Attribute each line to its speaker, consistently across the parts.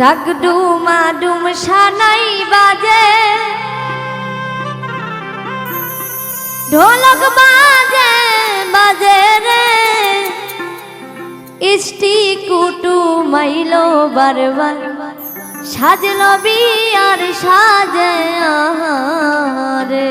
Speaker 1: ডাক ডুমা ডুম সানাই বাজে। ঢোলক বাজে বাজে রে। ইষ্টি কুটু মাইলো বারবার। সাজল বিয়ার সাজে রে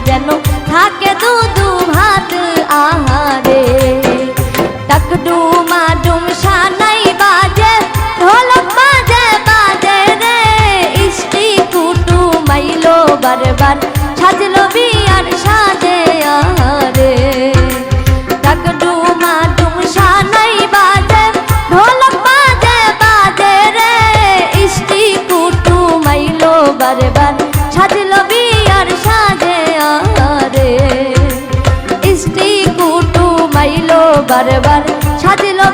Speaker 1: que ya no সাজিলো